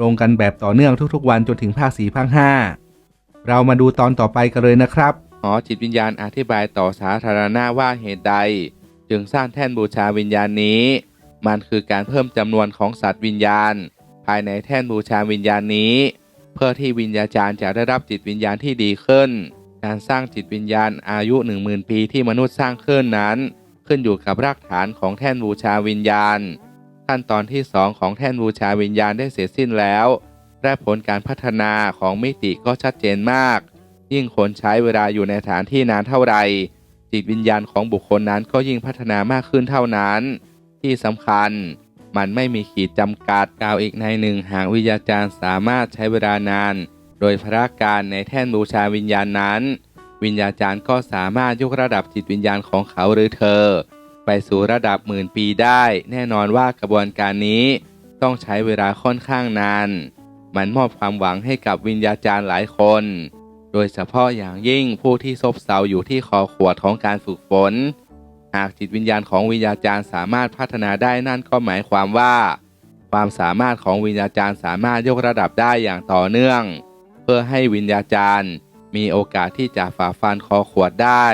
ลงกันแบบต่อเนื่องทุกๆ วันจนถึงภาคสี่ภาคห้าเรามาดูตอนต่อไปกันเลยนะครับหอจิตวิญญาณอธิบายต่อสาธารณะว่าเหตุใด จึงสร้างแท่นบูชาวิญญาณนี้ มันคือการเพิ่มจำนวนของสัตว์วิญญาณ ภายในแท่นบูชาวิญญาณนี้ เพื่อที่วิญญาจารย์จะได้รับจิตวิญญาณที่ดีขึ้น การสร้างจิตวิญญาณอายุ 10,000 ปีที่มนุษย์สร้างขึ้นนั้น ขึ้นอยู่กับรากฐานของแท่นบูชาวิญญาณ ขั้นตอนที่ 2 ของแท่นบูชาวิญญาณได้เสร็จสิ้นแล้ว และผลการพัฒนาของมิติก็ชัดเจนมาก ยิ่งคนใช้เวลาอยู่ในสถานที่นานเท่าไหร่จิตวิญญาณของบุคคลนั้นก็ยิ่งพัฒนามากขึ้นเท่านั้น ที่สำคัญมันไม่มีขีดจำกัดกล่าวอีกในหนึ่งหากวิญญาจารย์สามารถใช้เวลานาน โดยพระการในแท่นบูชาวิญญาณนั้น วิญญาจารย์ก็สามารถยกระดับจิตวิญญาณของเขาหรือเธอ ไปสู่ระดับหมื่นปีได้ แน่นอนว่ากระบวนการนี้ต้องใช้เวลาค่อนข้างนาน มันมอบความหวังให้กับวิญญาจารย์หลายคน โดยเฉพาะอย่างยิ่งผู้ที่ซบเซาอยู่ที่คอขวดของการฝึกฝน หากจิตวิญญาณของวิญญาจารย์สามารถพัฒนาได้นั่นก็หมายความว่า ความสามารถของวิญญาจารย์สามารถยกระดับได้อย่างต่อเนื่อง เพื่อให้วิญญาจารย์มีโอกาสที่จะฝ่าฟันคอขวดได้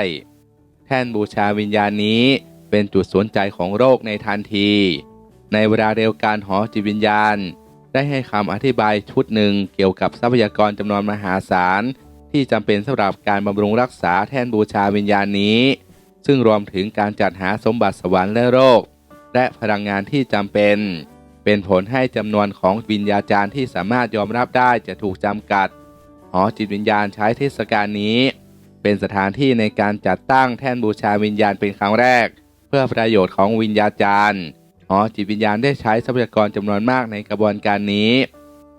แท่นบูชาวิญญาณนี้ เป็นจุดสนใจของโรคในทันที ในเวลาเดียวกันหอจิตวิญญาณ ได้ให้คำอธิบายชุดหนึ่งเกี่ยวกับทรัพยากรจำนวนมหาศาล ที่จำเป็นสำหรับการบำรุงรักษาแท่นบูชาวิญญาณนี้ ซึ่งรวมถึงการจัดหาสมบัติสวรรค์และโรค และพลังงานที่จำเป็น เป็นผลให้จำนวนของวิญญาจารย์ที่สามารถยอมรับได้จะถูกจำกัด หอจิตวิญญาณใช้เทศกาลนี้เป็นสถานที่ในการจัดตั้งแท่นบูชาวิญญาณเป็นครั้งแรก เพื่อประโยชน์ของวิญญาจารย์หอจิตวิญญาณได้ใช้ทรัพยากรจำนวนมากในกระบวนการนี้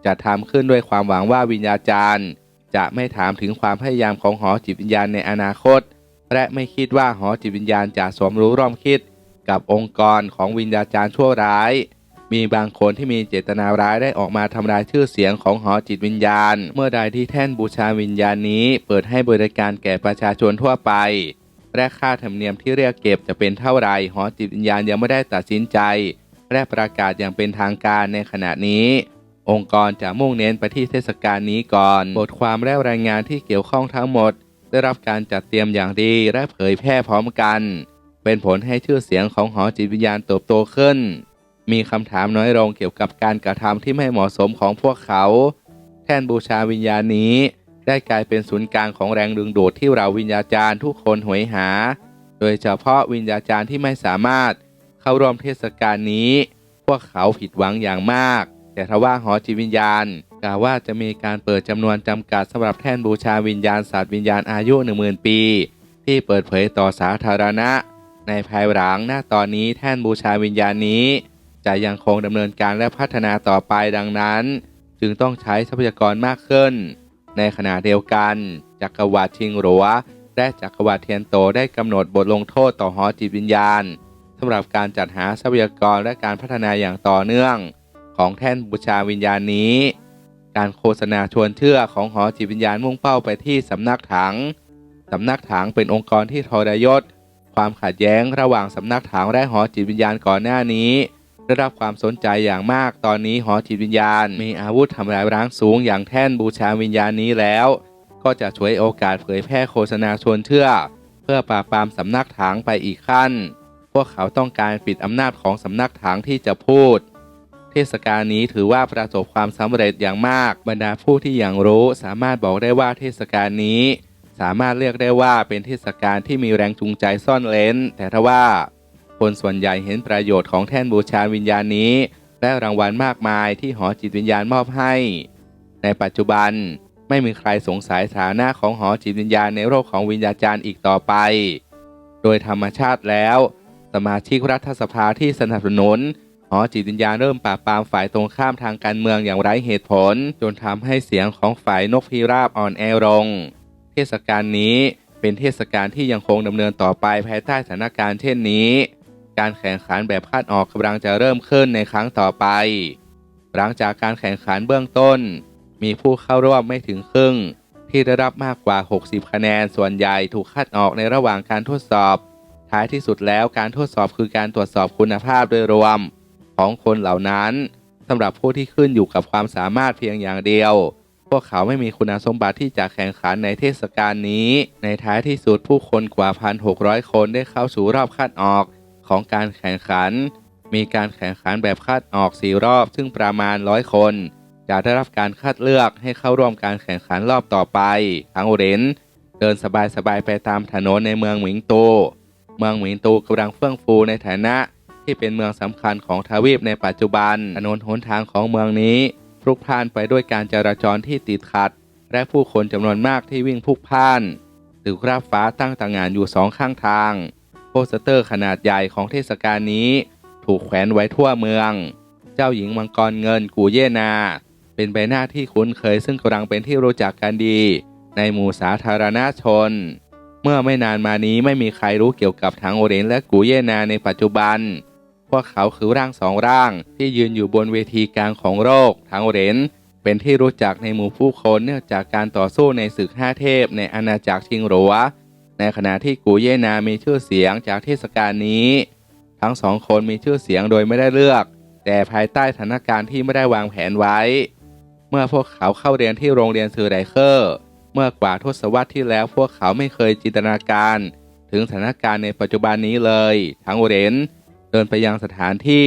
จะทำขึ้นด้วยความหวังว่าวิญญาจารย์ จะไม่ถามถึงความพยายามของหอจิตวิญญาณในอนาคต และไม่คิดว่าหอจิตวิญญาณจะสมรู้ร่วมคิด กับองค์กรของวิญญาจารย์ชั่วร้าย มีบางคนที่มีเจตนาร้ายได้ออกมาทำลายชื่อเสียงของหอจิตวิญญาณ เมื่อใดที่แท่นบูชาวิญญาณนี้ เปิดให้บริการแก่ประชาชนทั่วไป และค่าธรรมเนียมที่เรียกเก็บจะเป็นเท่าไรหอจิตวิญญาณยังไม่ได้ตัดสินใจ และประกาศอย่างเป็นทางการในขณะนี้ องค์กรจะมุ่งเน้นไปที่เทศกาลนี้ก่อน บทความและรายงานที่เกี่ยวข้องทั้งหมด ได้รับการจัดเตรียมอย่างดีและเผยแพร่พร้อมกัน เป็นผลให้ชื่อเสียงของหอจิตวิญญาณเติบโตขึ้น มีคำถามน้อยลงเกี่ยวกับการกระทำที่ไม่เหมาะสมของพวกเขา แท่นบูชาวิญญาณนี้ ได้กลายเป็นศูนย์กลางของแรงดึงดูดที่เราวิญญาจารย์ทุกคนหวยหา โดยเฉพาะวิญญาจารย์ที่ไม่สามารถเข้าร่วมเทศกาลนี้ พวกเขาผิดหวังอย่างมาก แต่ทว่าหอจิตวิญญาณกล่าวว่าจะมีการเปิดจำนวนจำกัดสำหรับแท่นบูชาวิญญาณสัตว์วิญญาณอายุ10,000 ปี ที่เปิดเผยต่อสาธารณะ ในภายหลังหน้าตอนนี้แท่นบูชาวิญญาณนี้ จะยังคงดำเนินการและพัฒนาต่อไปดังนั้น จึงต้องใช้ทรัพยากรมากขึ้น ในขณะเดียวกัน จักรวรรดิชิงหลัว และจักรวรรดิเทียนโตได้กำหนดบทลงโทษต่อหอจิตวิญญาณสำหรับการจัดหาทรัพยากรและการพัฒนาอย่างต่อเนื่อง ของแท่นบูชาวิญญาณนี้ การโฆษณาชวนเชื่อของหอจิตวิญญาณมุ่งเป้าไปที่สำนักถังสำนักถังเป็นองค์กรที่ทรยศ ความขัดแย้งระหว่างสำนักถังและหอจิตวิญญาณก่อนหน้านี้ ได้รับความสนใจอย่างมาก ตอนนี้หอจิตวิญญาณ มีอาวุธทำลายร้างสูงอย่างแท่นบูชาวิญญาณนี้แล้ว ก็จะช่วยโอกาสเผยแพร่โฆษณาชวนเชื่อ เพื่อปราบปรามสำนักถังไปอีกขั้น พวกเขาต้องการปิดอำนาจของสำนักถังที่จะพูด เทศกาลนี้ถือว่าประสบความสำเร็จอย่างมาก บรรดาผู้ที่อย่างรู้สามารถบอกได้ว่าเทศกาลนี้ สามารถเรียกได้ว่าเป็นเทศกาลที่มีแรงจูงใจซ่อนเร้น แต่ทว่า คนส่วนใหญ่เห็นประโยชน์ของแท่นบูชาวิญญาณนี้ และรางวัลมากมายที่หอจิตวิญญาณมอบให้ ในปัจจุบันไม่มีใครสงสัยฐานะของหอจิตวิญญาณในโลกของวิญญาจารย์อีกต่อไป โดยธรรมชาติแล้ว สมาชิกรัฐสภาที่สนับสนุนหอจิตวิญญาณเริ่มปราบปรามฝ่ายตรงข้ามทางการเมืองอย่างไร้เหตุผล จนทำให้เสียงของฝ่ายนกพิราบอ่อนแอลง เทศกาลนี้เป็นเทศกาลที่ยังคงดำเนินต่อไปภายใต้สถานการณ์เช่นนี้ การแข่งขันแบบคาดออกกำลังจะเริ่มขึ้นในครั้งต่อไป หลังจากการแข่งขันเบื้องต้น มีผู้เข้าร่วมไม่ถึงครึ่ง ที่ได้รับมากกว่า 60 คะแนนส่วนใหญ่ถูกคัดออกในระหว่างการทดสอบ ท้ายที่สุดแล้วการทดสอบคือการตรวจสอบคุณภาพโดยรวม ของคนเหล่านั้นสำหรับผู้ที่ขึ้นอยู่กับความสามารถเพียงอย่างเดียว พวกเขาไม่มีคุณสมบัติที่จะแข่งขันในเทศกาลนี้ ในท้ายที่สุดผู้คนกว่า 1,600 คนได้เข้าสู่รอบคัดออก ของการแข่งขัน มีการแข่งขันแบบคัดออก 4 รอบ ซึ่งประมาณ 100 คน จะได้รับการคัดเลือกให้เข้าร่วมการแข่งขันรอบต่อไปทั้งเรนเดินสบายๆไปตามถนนในเมืองหมิงโตเมืองหมิงโตกำลังเฟื่องฟูในฐานะที่เป็นเมืองสำคัญของทวีปในปัจจุบัน ถนนหนทางของเมืองนี้พลุกพล่านไปด้วยการจราจรที่ติดขัด และผู้คนจำนวนมากที่วิ่งพลุกพล่านตึกราบฟ้าตั้งต่างงานอยู่สองข้างทาง โปสเตอร์ขนาดใหญ่ของเทศกาลนี้ ถูกแขวนไว้ทั่วเมือง เจ้าหญิงมังกรเงินกูเยนา เป็นใบหน้าที่คุ้นเคยซึ่งกำลังเป็นที่รู้จักกันดี ในหมู่สาธารณชน เมื่อไม่นานมานี้ไม่มีใครรู้เกี่ยวกับทางโอเรนและกูเยนาในปัจจุบัน พวกเขาคือร่างสองร่างที่ยืนอยู่บนเวทีกลางของโลกทางโอเรนเป็นที่รู้จักในหมู่ผู้คนเนื่องจากการต่อสู้ในศึกห้าเทพในอาณาจักรชิงหลัว ในขณะที่กูเย่นามีชื่อเสียงจากเทศกาลนี้ ทั้งสองคนมีชื่อเสียงโดยไม่ได้เลือก แต่ภายใต้สถานการณ์ที่ไม่ได้วางแผนไว้ เมื่อพวกเขาเข้าเรียนที่โรงเรียนซือไดเคอร์ เมื่อกว่าทศวรรษที่แล้วพวกเขาไม่เคยจินตนาการ ถึงสถานการณ์ในปัจจุบันนี้เลย ทั้งโอเรนเดินไปยังสถานที่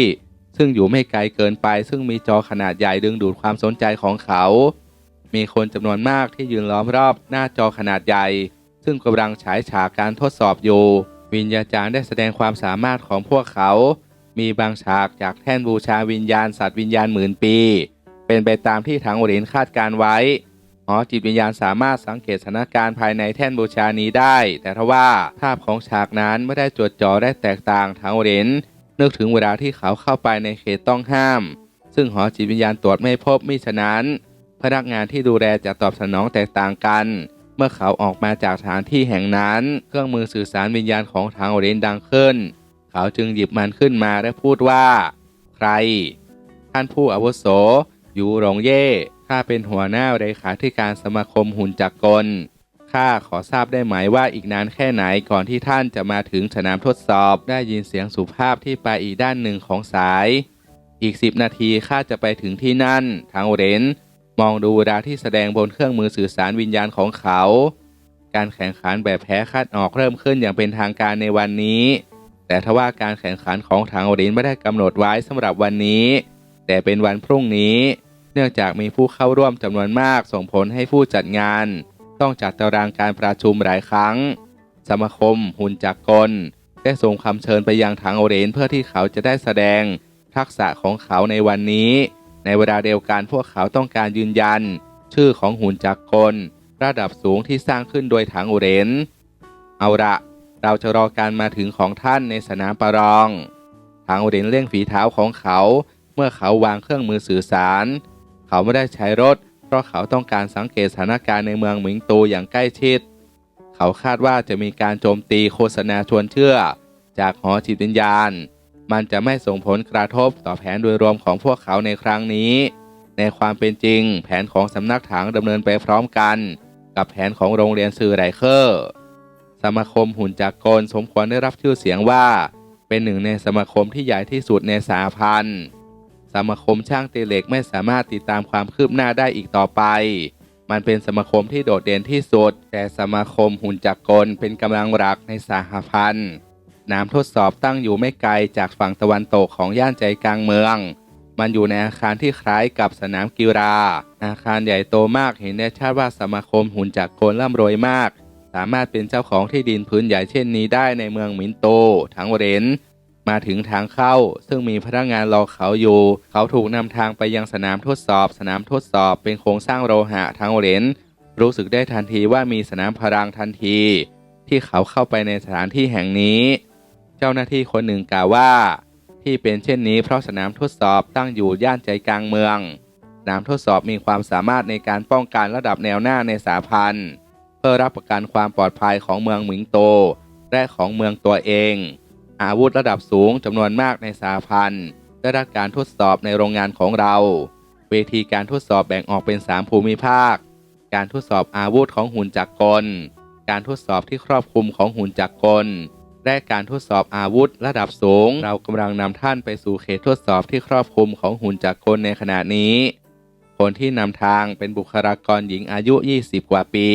ซึ่งอยู่ไม่ไกลเกินไป ซึ่งมีจอขนาดใหญ่ดึงดูดความสนใจของเขา มีคนจำนวนมากที่ยืนล้อมรอบหน้าจอขนาดใหญ่ ซึ่งกำลังฉายฉากการทดสอบอยู่ วิญญาจารย์ได้แสดงความสามารถของพวกเขา มีบางฉากจากแท่นบูชาวิญญาณสัตว์วิญญาณหมื่นปี เป็นไปตามที่ทางโอเรนคาดการไว้หอจิตวิญญาณสามารถสังเกตสถานการณ์ภายในแท่นบูชานี้ได้ แต่ทว่าภาพของฉากนั้นไม่ได้จดจ่อได้แตกต่างทางโอเรนนึกถึงเวลาที่เขาเข้าไปในเขตต้องห้าม ซึ่งหอจิตวิญญาณตรวจไม่พบมิฉะนั้น พนักงานที่ดูแลจะตอบสนองแตกต่างกัน เมื่อเขาออกมาจากสถานที่แห่งนั้น เครื่องมือสื่อสารวิญญาณของทางโอเรนดังขึ้น เขาจึงหยิบมันขึ้นมาและพูดว่า ใคร ท่านผู้อาวุโส อยู่หลงเย่ข้าเป็นหัวหน้าเลขาธิการสมาคมหุ่นจักรกลข้าขอทราบได้ไหมว่าอีกนานแค่ไหนก่อนที่ท่านจะมาถึงสนามทดสอบ ได้ยินเสียงสุภาพที่ไปอีกด้านหนึ่งของสาย อีกสิบนาทีข้าจะไปถึงที่นั่นทางโอเรน มองดูเวลาที่แสดงบนเครื่องมือสื่อสารวิญญาณของเขา การแข่งขันแบบแพ้คาดออกเริ่มขึ้นอย่างเป็นทางการในวันนี้ แต่ทว่าการแข่งขันของทางโอเรนไม่ได้กำหนดไว้สำหรับวันนี้ แต่เป็นวันพรุ่งนี้ เนื่องจากมีผู้เข้าร่วมจำนวนมากส่งผลให้ผู้จัดงาน ต้องจัดตารางการประชุมหลายครั้ง สมาคม หุ่นจักรกลได้ส่งคำเชิญไปยังทางโอเรนเพื่อที่เขาจะได้แสดงทักษะของเขาในวันนี้ ในเวลาเดียวกันพวกเขาต้องการยืนยัน ชื่อของหุ่นจักรกลระดับสูงที่สร้างขึ้นโดยทางโอเรน เอาละเราจะรอการมาถึงของท่านในสนามประลองทางโอเรนเร่งฝีเท้าของเขา เมื่อเขาวางเครื่องมือสื่อสาร เขาไม่ได้ใช้รถ เพราะเขาต้องการสังเกตสถานการณ์ในเมืองหมิงตูอย่างใกล้ชิด เขาคาดว่าจะมีการโจมตีโฆษณาชวนเชื่อ จากหอจิตวิญญาณ มันจะไม่ส่งผลกระทบต่อแผนโดยรวมของพวกเขาในครั้งนี้ ในความเป็นจริง แผนของสำนักถังดำเนินไปพร้อมกัน กับแผนของโรงเรียนสื่อไรเคอร์ สมาคมหุ่นจักรกลสมควรได้รับชื่อเสียงว่า เป็นหนึ่งในสมาคมที่ใหญ่ที่สุดในสาพันธ์สมาคมช่างตีเหล็กไม่สามารถติดตามความคืบหน้าได้อีกต่อไป มันเป็นสมาคมที่โดดเด่นที่สุด แต่สมาคมหุ่นจักรกลเป็นกำลังหลักในสหพันธ์ น้ำทดสอบตั้งอยู่ไม่ไกลจากฝั่งตะวันตกของย่านใจกลางเมือง มันอยู่ในอาคารที่คล้ายกับสนามกีฬา อาคารใหญ่โตมากเห็นได้ชัดว่าสมาคมหุ่นจักรกลร่ำรวยมาก สามารถเป็นเจ้าของที่ดินพื้นใหญ่เช่นนี้ได้ในเมืองมินโต ทั้งเรนมาถึงทางเข้า ซึ่งมีพนักงานรอเขาอยู่ เขาถูกนำทางไปยังสนามทดสอบ สนามทดสอบเป็นโครงสร้างโลหะทั้งเรนรู้สึกได้ทันทีว่ามีสนามพลังทันที ที่เขาเข้าไปในสถานที่แห่งนี้ เจ้าหน้าที่คนหนึ่งกล่าวว่าทที่เป็นเช่นนี้เพราะสนามทดสอบตั้งอยู่ย่านใจกลางเมืองสนามทดสอบมีความสามารถในการป้องกันระดับแนวหน้าในสาพันธ์เพื่อรับประกันความปลอดภัยของเมืองหมิงโต และของเมืองตัวเอง อาวุธระดับสูงจำนวนมากในสาพันธ์ได้รับการทดสอบในโรงงานของเรา เวทีการทดสอบแบ่งออกเป็น 3 ภูมิภาค การทดสอบอาวุธของหุ่นจักรกล การทดสอบที่ครอบคลุมของหุ่นจักรกล และการทดสอบอาวุธระดับสูง เรากำลังนำท่านไปสู่เขตทดสอบที่ครอบคลุมของหุ่นจักรกลในขณะนี้ คนที่นำทางเป็นบุคลากรหญิงอายุ 20 กว่าปี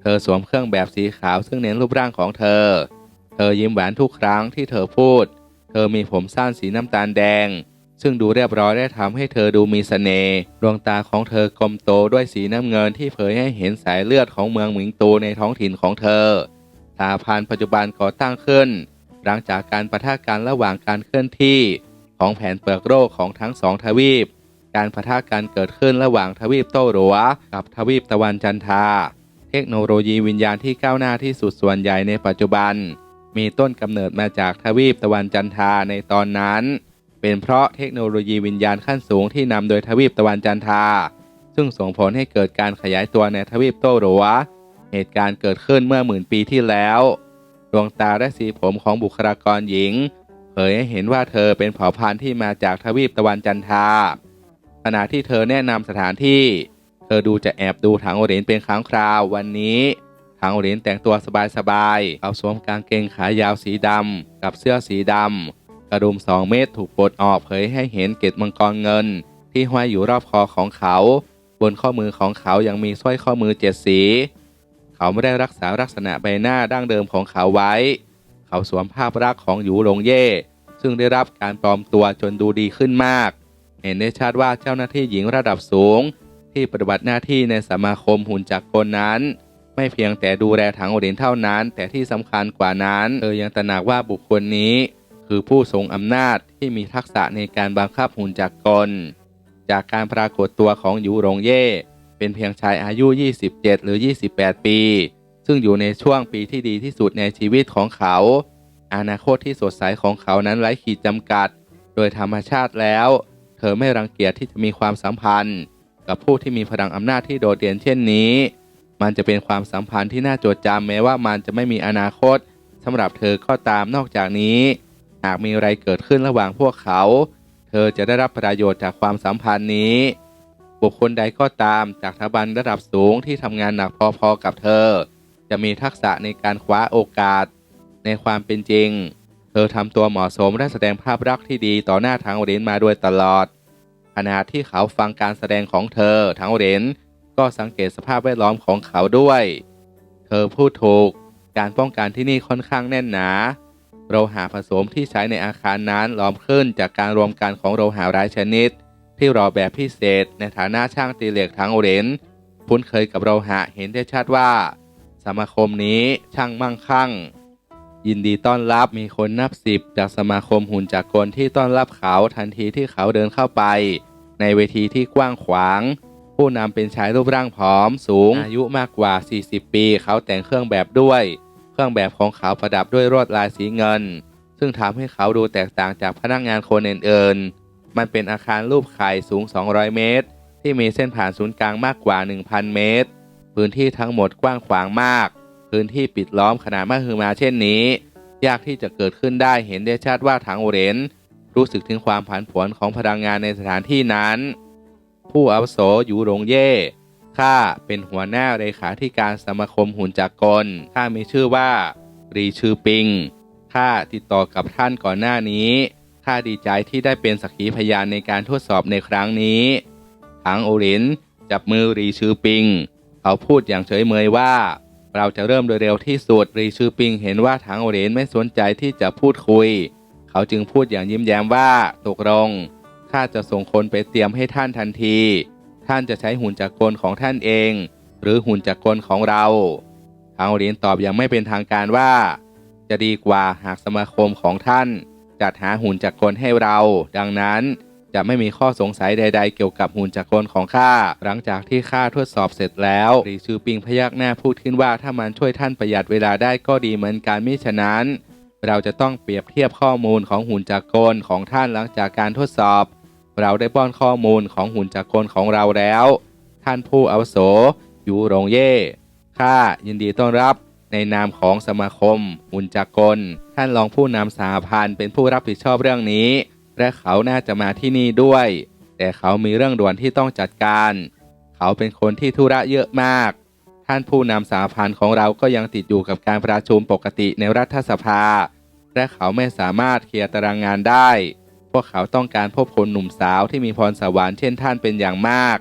เธอสวมเครื่องแบบสีขาวซึ่งเน้นรูปร่างของเธอ เธอยิ้มหวานทุกครั้งที่เธอพูด เธอมีผมสั้นสีน้ำตาลแดง ซึ่งดูเรียบร้อยและทำให้เธอดูมีเสน่ห์ดวงตาของเธอกลมโตด้วยสีน้ำเงินที่เผยให้เห็นสายเลือดของเมืองหมิงตูในท้องถิ่นของเธอ สาพันธ์ปัจจุบันก่อตั้งขึ้น หลังจากการประทะกันระหว่างการเคลื่อนที่ของแผนเปลือกโลกของทั้งสองทวีป การประทะกันเกิดขึ้นระหว่างทวีปโต้หลัว กับทวีปตะวันจันทรา เทคโนโลยีวิญญาณที่ก้าวหน้าที่สุดส่วนใหญ่ในปัจจุบัน มีต้นกำเนิดมาจากทวีปตะวันจันทราในตอนนั้น เป็นเพราะเทคโนโลยีวิญญาณขั้นสูงที่นำโดยทวีปตะวันจันทราซึ่งส่งผลให้เกิดการขยายตัวในทวีปโต้หลัว เหตุการณ์เกิดขึ้นเมื่อหมื่นปีที่แล้ว ดวงตาและสีผมของบุคลากรหญิง เผยให้เห็นว่าเธอเป็นเผ่าพันธุ์ที่มาจากทวีปตะวันจันทราขณะที่เธอแนะนำสถานที่ เธอดูจะแอบดูถังโอเหรียญเป็นครั้งคราววันนี้ถังโอเหรียญแต่งตัวสบายๆเขาสวมกางเกงขายาวสีดำกับเสื้อสีดำกระดุมสองเมตรถูกปลดออกเผยให้เห็นเกล็ดมังกรเงิน ที่ห้อยอยู่รอบคอของเขา บนข้อมือของเขายังมีสร้อยข้อมือเจ็ดสี เขาไม่ได้รักษาลักษณะใบหน้าดั้งเดิมของเขาไว้ เขาสวมภาพลักษณ์ของหยูหลงเย่ ซึ่งได้รับการปลอมตัวจนดูดีขึ้นมาก เห็นได้ชัดว่าเจ้าหน้าที่หญิงระดับสูง ที่ปฏิบัติหน้าที่ในสมาคมหุ่นจักรกลนั้น ไม่เพียงแต่ดูแลถังโอเดนเท่านั้น แต่ที่สำคัญกว่านั้นเธอยังตระหนักว่าบุคคลนี้ คือผู้ทรงอำนาจที่มีทักษะในการบังคับหุ่นจักรกล จากการปรากฏตัวของหยูหลงเย่ เป็นเพียงชายอายุ 27 หรือ 28 ปี ซึ่งอยู่ในช่วงปีที่ดีที่สุดในชีวิตของเขา อนาคตที่สดใสของเขานั้นไร้ขีดจำกัด โดยธรรมชาติแล้ว เธอไม่รังเกียจที่จะมีความสัมพันธ์ กับผู้ที่มีพลังอำนาจที่โดดเด่นเช่นนี้ มันจะเป็นความสัมพันธ์ที่น่าจดจำแม้ว่ามันจะไม่มีอนาคตสำหรับเธอก็ตามนอกจากนี้ หากมีอะไรเกิดขึ้นระหว่างพวกเขา เธอจะได้รับประโยชน์จากความสัมพันธ์นี้ บุคคลใดก็ตามจากสถาบันระดับสูงที่ทำงานหนักพอๆกับเธอ จะมีทักษะในการคว้าโอกาส ในความเป็นจริง เธอทำตัวเหมาะสมและแสดงภาพลักษณ์ที่ดีต่อหน้าทางเหรียญมาโดยตลอด ขณะที่เขาฟังการแสดงของเธอทางเหรียญก็สังเกตสภาพแวดล้อมของเขาด้วย เธอพูดถูก การป้องกันที่นี่ค่อนข้างแน่นหนา โลหะผสมที่ใช้ในอาคารนั้นล้อมขึ้นจากการรวมกันของโลหะหลายชนิด ที่รอแบบพิเศษ ในฐานะช่างตีเหล็กทั้งเหรียญคุ้นเคยกับโลหะเห็นได้ชัดว่า สมาคมนี้ช่างมั่งคั่ง ยินดีต้อนรับมีคนนับสิบจากสมาคมหุ่นจักกลที่ต้อนรับเขาทันทีที่เขาเดินเข้าไป ในเวทีที่กว้างขวาง ผู้นำเป็นชายรูปร่างผอมสูง อายุมากกว่า 40 ปี เขาแต่งเครื่องแบบด้วย เครื่องแบบของเขาประดับด้วยลวดลายสีเงิน ซึ่งทำให้เขาดูแตกต่างจากพนักงานคนอื่นๆ มันเป็นอาคารรูปไข่สูง 200 เมตร ที่มีเส้นผ่านศูนย์กลางมากกว่า 1,000 เมตร พื้นที่ทั้งหมดกว้างขวางมาก พื้นที่ปิดล้อมขนาดมหึมาเช่นนี้ ยากที่จะเกิดขึ้นได้เห็นได้ชัดว่าถังโอเรนรู้สึกถึงความผันผวนของพลังงานในสถานที่นั้น ผู้อาวุโสอยู่หลงเย่ข้าเป็นหัวหน้าเลขาธิการสมาคมหุ่นจักรกลข้ามีชื่อว่ารีชื่อปิงข้าติดต่อกับท่านก่อนหน้านี้ ข้าดีใจที่ได้เป็นสักขีพยานในการทดสอบในครั้งนี้ถังโอเรนจับมือรีชือปิง เขาพูดอย่างเฉยเมยว่า เราจะเริ่มโดยเร็วที่สุดรีชือปิงเห็นว่าถังโอเรนไม่สนใจที่จะพูดคุย เขาจึงพูดอย่างยิ้มแย้มว่าตกลงข้าจะส่งคนไปเตรียมให้ท่านทันที ท่านจะใช้หุ่นจักรกลของท่านเอง หรือหุ่นจักรกลของเราถังโอเรนตอบอย่างไม่เป็นทางการว่า จะดีกว่าหากสมาคมของท่าน จัดหาหุ่นจักรกลให้เรา ดังนั้นจะไม่มีข้อสงสัยใด ๆ เกี่ยวกับหุ่นจักรกลของข้า หลังจากที่ข้าทดสอบเสร็จแล้วรีชือปิงพยักหน้าพูดขึ้นว่าถ้ามันช่วยท่านประหยัดเวลาได้ก็ดีเหมือนกันมิฉะนั้น เราจะต้องเปรียบเทียบข้อมูลของหุ่นจักรของท่านหลังจากการทดสอบ เราได้ป้อนข้อมูลของหุ่นจักรของเราแล้ว ท่านผู้อาวุโสยูหลงเย่ข้ายินดีต้อนรับ ในนามของสมาคมหุ่นจักรท่านรองผู้นำสหพันธ์เป็นผู้รับผิดชอบเรื่องนี้ และเขาน่าจะมาที่นี่ด้วย แต่เขามีเรื่องด่วนที่ต้องจัดการ เขาเป็นคนที่ธุระเยอะมาก ท่านผู้นำสหพันธ์ของเราก็ยังติดอยู่กับการประชุมปกติในรัฐสภา และเขาไม่สามารถเคลียร์ตารางงานได้ พวกเขาต้องการพบคนหนุ่มสาวที่มีพรสวรรค์เช่นท่านเป็นอย่างมาก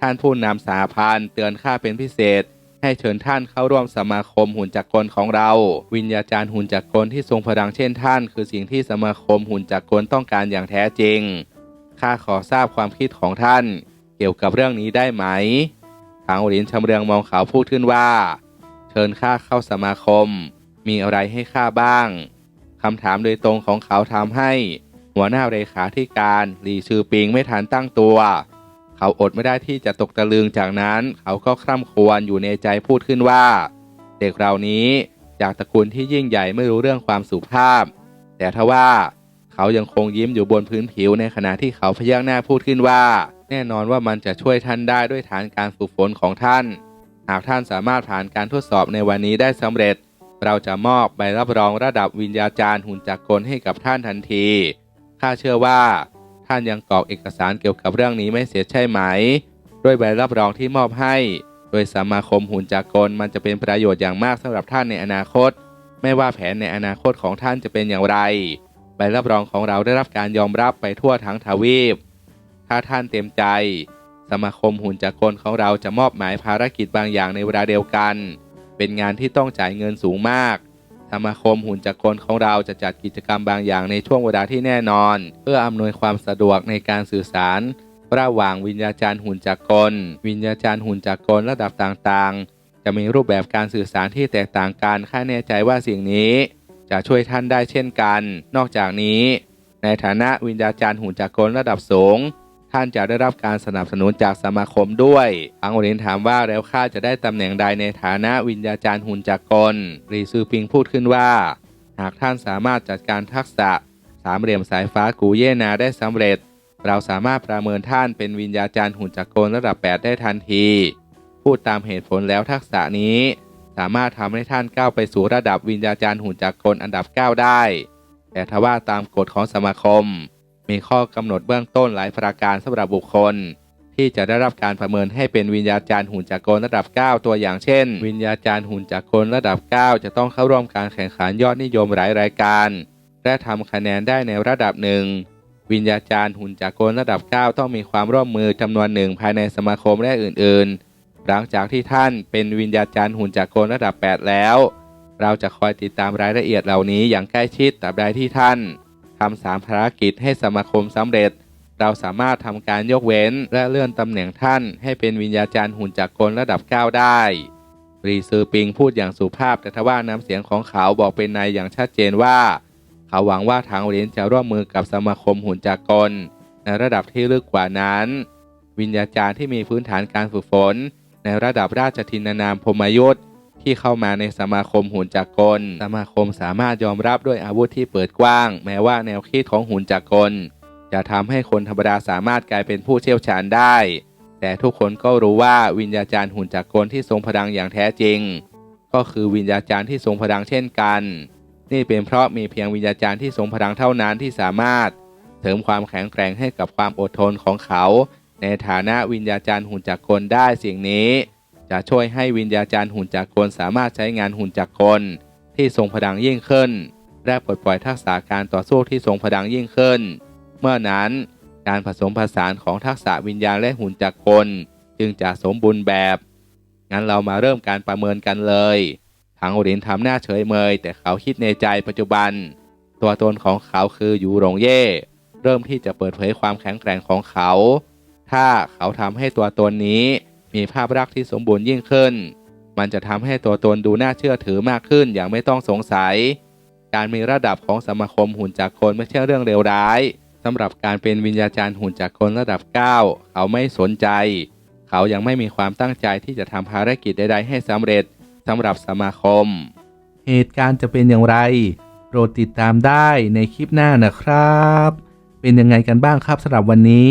ท่านผู้นำสหพันธ์เตือนข้าเป็นพิเศษ ให้เชิญท่านเข้าร่วมสมาคมหุ่นจักรกลของเรา วิญญาจารย์หุ่นจักรกลที่ทรงพลังเช่นท่าน คือสิ่งที่สมาคมหุ่นจักรกลต้องการอย่างแท้จริง ข้าขอทราบความคิดของท่าน เกี่ยวกับเรื่องนี้ได้ไหม ทางหลินชำเรืองมองเขาพูดขึ้นว่า เชิญข้าเข้าสมาคม มีอะไรให้ข้าบ้างคำถามโดยตรงของเขาทำให้ หัวหน้าเลขาธิการหลีชือปิงไม่ทันตั้งตัว เขาอดไม่ได้ที่จะตกตะลึงจากนั้น เขาก็คร่ำครวญอยู่ในใจพูดขึ้นว่า เด็กเหล่านี้จากตระกูลที่ยิ่งใหญ่ไม่รู้เรื่องความสุภาพ แต่ทว่าเขายังคงยิ้มอยู่บนพื้นผิวในขณะที่เขาพยักหน้าพูดขึ้นว่า แน่นอนว่ามันจะช่วยท่านได้ด้วยฐานการฝึกฝนของท่าน หากท่านสามารถผ่านการทดสอบในวันนี้ได้สำเร็จ เราจะมอบใบรับรองระดับวิญญาจารย์หุ่นจักรกลให้กับท่านทันทีข้าเชื่อว่า ท่านยังกรอกเอกสารเกี่ยวกับเรื่องนี้ไม่เสียใช่ไหม ด้วยใบรับรองที่มอบให้ โดยสมาคมหุ่นจักรกลมันจะเป็นประโยชน์อย่างมากสำหรับท่านในอนาคต ไม่ว่าแผนในอนาคตของท่านจะเป็นอย่างไร ใบรับรองของเราได้รับการยอมรับไปทั่วทั้งทวีป ถ้าท่านเต็มใจ สมาคมหุ่นจักรกลของเราจะมอบหมายภารกิจบางอย่างในเวลาเดียวกัน เป็นงานที่ต้องจ่ายเงินสูงมาก สมาคมหุ่นจักรกลของเราจะจัดกิจกรรมบางอย่างในช่วงเวลาที่แน่นอน เพื่ออำนวยความสะดวกในการสื่อสาร ระหว่างวิญญาจารย์หุ่นจักรกล วิญญาจารย์หุ่นจักรกลระดับต่างๆ จะมีรูปแบบการสื่อสารที่แตกต่างกันข้าแน่ใจว่าสิ่งนี้ จะช่วยท่านได้เช่นกัน นอกจากนี้ ในฐานะวิญญาจารย์หุ่นจักรกลระดับสูง ท่านจะได้รับการสนับสนุนจากสมาคมด้วย อังโอรินถามว่าแล้วข้าจะได้ตำแหน่งใดในฐานะวิญญาจารย์หุ่นจักรกลรีซือปิงพูดขึ้นว่า หากท่านสามารถจัดการทักษะสามเหลี่ยมสายฟ้ากูเยนาได้สำเร็จ เราสามารถประเมินท่านเป็นวิญญาจารย์หุ่นจักรกลระดับ 8 ได้ทันที พูดตามเหตุผลแล้วทักษะนี้ สามารถทำให้ท่านก้าวไปสู่ระดับวิญญาจารย์หุ่นจักรกลอันดับ 9 ได้ แต่ทว่าตามกฎของสมาคม มีข้อกำหนดเบื้องต้นหลายประการสำหรับบุคคล ที่จะได้รับการประเมินให้เป็นวิญญาจารย์หุ่นจักรกลระดับ 9 ตัวอย่างเช่น วิญญาจารย์หุ่นจักรกลระดับ 9 จะต้องเข้าร่วมการแข่งขันยอดนิยมหลายรายการ และทำคะแนนได้ในระดับหนึ่งวิญญาจารย์หุ่นจักรกลระดับ 9 ต้องมีความร่วมมือจำนวนหนึ่งภายในสมาคมและอื่น ๆ หลังจากที่ท่านเป็นวิญญาจารย์หุ่นจักรกลระดับ 8 แล้ว เราจะคอยติดตามรายละเอียดเหล่านี้อย่างใกล้ชิดตราบใดที่ท่าน ทำสามภารกิจให้สมาคมสำเร็จ เราสามารถทำการยกเว้นและเลื่อนตำแหน่งท่านให้เป็นวิญญาจารย์หุ่นจักรกลระดับ 9 ได้รีซือปิงพูดอย่างสุภาพแต่ทว่าน้ำเสียงของเขาบอกเป็นในยอย่างชัดเจนว่า เขาหวังว่าทางเรียญจะร่วมมือกับสมาคมหุ่นจักรกลในระดับที่ลึกกว่านั้น วิญญาจารย์ที่มีพื้นฐานการฝึกฝน ในระดับราชทินานามพมยุทธ์ ที่เข้ามาในสมาคมหุ่นจักรกล สมาคมสามารถยอมรับด้วยอาวุธที่เปิดกว้าง แม้ว่าแนวคิดของหุ่นจักรกล จะทำให้คนธรรมดาสามารถกลายเป็นผู้เชี่ยวชาญได้ แต่ทุกคนก็รู้ว่าวิญญาจารย์หุ่นจักรกลที่ทรงพลังอย่างแท้จริง ก็คือวิญญาจารย์ที่ทรงพลังเช่นกัน นี่เป็นเพราะมีเพียงวิญญาจารย์ที่ทรงพลังเท่านั้นที่สามารถเสริมความแข็งแกร่งให้กับความอดทนของเขา ในฐานะวิญญาจารย์หุ่นจักรกลได้สิ่งนี้ จะช่วยให้วิญญาจารย์หุ่นจักรกลสามารถใช้งานหุ่นจักรกลที่ทรงพลังยิ่งขึ้น และปลดปล่อยทักษะการต่อสู้ที่ทรงพลังยิ่งขึ้น เมื่อนั้นการผสมผสานของทักษะวิญญาณและหุ่นจักรกล จึงจะสมบูรณ์แบบ งั้นเรามาเริ่มการประเมินกันเลยทางโอรินทำหน้าเฉยเมย แต่เขาคิดในใจปัจจุบัน ตัวตนของเขาคือหยูหลงเย่ เริ่มที่จะเปิดเผยความแข็งแกร่งของเขา ถ้าเขาทำให้ตัวตนนี้ มีภาพลักษณ์ที่สมบูรณ์ยิ่งขึ้น มันจะทำให้ตัวตนดูน่าเชื่อถือมากขึ้นอย่างไม่ต้องสงสัย การมีระดับของสมาคมหุ่นจักรกลไม่ใช่เรื่องเลวร้ายสำหรับการเป็นวิญญาจารย์หุ่นจักรกลระดับ 9 เขาไม่สนใจ เขายังไม่มีความตั้งใจที่จะทำภารกิจใดๆให้สำเร็จสำหรับสมาคม เหตุการณ์จะเป็นอย่างไร โปรดติดตามได้ในคลิปหน้านะครับ เป็นยังไงกันบ้างครับสำหรับวันนี้